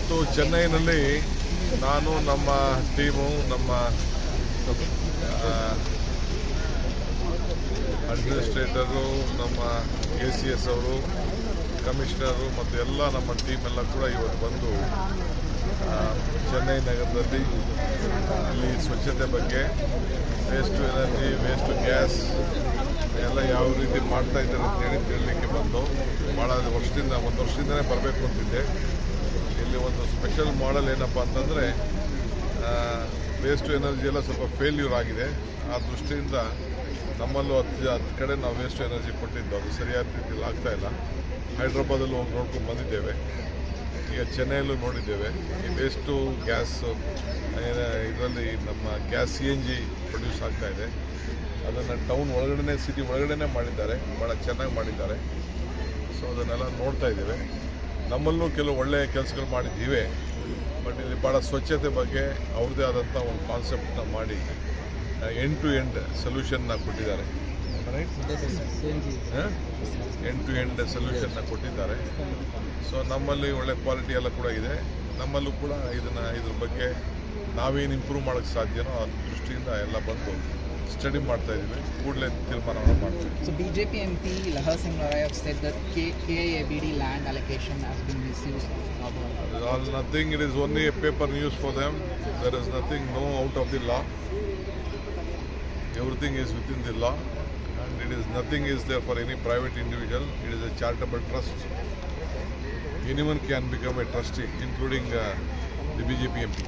ಇವತ್ತು ಚೆನ್ನೈನಲ್ಲಿ ನಾನು ನಮ್ಮ ಟೀಮು, ನಮ್ಮ ಅಡ್ಮಿನಿಸ್ಟ್ರೇಟರು, ನಮ್ಮ ಎ ಸಿ ಎಸ್ ಅವರು, ಕಮಿಷನರು ಮತ್ತು ಎಲ್ಲ ನಮ್ಮ ಟೀಮ್ ಎಲ್ಲ ಕೂಡ ಇವತ್ತು ಬಂದು ಚೆನ್ನೈ ನಗರದಲ್ಲಿ ಅಲ್ಲಿ ಸ್ವಚ್ಛತೆ ಬಗ್ಗೆ ವೇಸ್ಟ್ ಎನರ್ಜಿ ವೇಸ್ಟ್ ಗ್ಯಾಸ್ ಎಲ್ಲ ಯಾವ ರೀತಿ ಮಾಡ್ತಾ ಇದ್ದಾರೆ ಅಂತ ಹೇಳಿ ತಿಳಲಿಕ್ಕೆ ಬಂದು ಭಾಳ ವರ್ಷದಿಂದ, ಒಂದು ವರ್ಷದಿಂದಲೇ ಬರಬೇಕು ಅಂತಿದ್ದೆ. ಇಲ್ಲಿ ಒಂದು ಸ್ಪೆಷಲ್ ಮಾಡೆಲ್ ಏನಪ್ಪ ಅಂತಂದರೆ ವೇಸ್ಟ್ ಎನರ್ಜಿ ಎಲ್ಲ ಸ್ವಲ್ಪ ಫೇಲ್ಯೂರ್ ಆಗಿದೆ. ಆ ದೃಷ್ಟಿಯಿಂದ ನಮ್ಮಲ್ಲೂ ಹತ್ತು ಹತ್ತು ಕಡೆ ನಾವು ವೇಸ್ಟ್ ಎನರ್ಜಿ ಕೊಟ್ಟಿದ್ದು. ಅದು ಸರಿಯಾದ ರೀತಿಯಲ್ಲಿ ಆಗ್ತಾ ಇಲ್ಲ. ಹೈದ್ರಾಬಾದಲ್ಲೂ ಹೋಗಿ ನೋಡ್ಕೊಂಡು ಬಂದಿದ್ದೇವೆ. ಈಗ ಚೆನ್ನೈಯಲ್ಲೂ ನೋಡಿದ್ದೇವೆ. ಈ ವೇಸ್ಟು ಗ್ಯಾಸ್ ಇದರಲ್ಲಿ ನಮ್ಮ gas C N G produce ಆಗ್ತಾ ಇದೆ. ಅದನ್ನು ಟೌನ್ ಒಳಗಡೆ ಸಿಟಿ ಒಳಗಡೆ ಮಾಡಿದ್ದಾರೆ. ಭಾಳ ಚೆನ್ನಾಗಿ ಮಾಡಿದ್ದಾರೆ. ಸೊ ಅದನ್ನೆಲ್ಲ ನೋಡ್ತಾ ಇದ್ದೇವೆ. ನಮ್ಮಲ್ಲೂ ಕೆಲವು ಒಳ್ಳೆಯ ಕೆಲಸಗಳು ಮಾಡಿದ್ದೀವಿ. ಬಟ್ ಇಲ್ಲಿ ಭಾಳ ಸ್ವಚ್ಛತೆ ಬಗ್ಗೆ ಅವ್ರದ್ದೇ ಆದಂಥ ಒಂದು ಕಾನ್ಸೆಪ್ಟನ್ನ ಮಾಡಿ ಎಂಡ್ ಟು ಎಂಡ್ ಸೊಲ್ಯೂಷನ್ನ ಕೊಟ್ಟಿದ್ದಾರೆ. ಎಂಡ್ ಟು ಎಂಡ್ ಸೊಲ್ಯೂಷನ್ನ ಕೊಟ್ಟಿದ್ದಾರೆ. ಸೊ ನಮ್ಮಲ್ಲಿ ಒಳ್ಳೆ ಕ್ವಾಲಿಟಿ ಎಲ್ಲ ಕೂಡ ಇದೆ. ನಮ್ಮಲ್ಲೂ ಕೂಡ ಇದನ್ನು ಇದ್ರ ಬಗ್ಗೆ ನಾವೇನು ಇಂಪ್ರೂವ್ ಮಾಡೋಕ್ಕೆ ಸಾಧ್ಯನೋ ಅದ್ರ ದೃಷ್ಟಿಯಿಂದ ಎಲ್ಲ ಬಂದು ಸ್ಟಡಿ ಮಾಡ್ತಾ ಇದ್ದೀವಿ ಕೂಡಲೇ ತೀರ್ಮಾನವನ್ನು ಮಾಡ್ತೀವಿ So BJP MP Lahar Singh Rayaf said that K- KABD land allocation has been misused. It is all nothing, it is only a paper news for them. There is nothing, no out of the law. Everything is within the law and it is nothing is there for any private individual. It is a charitable trust. Anyone can become a trustee, including uh, the BJP MP.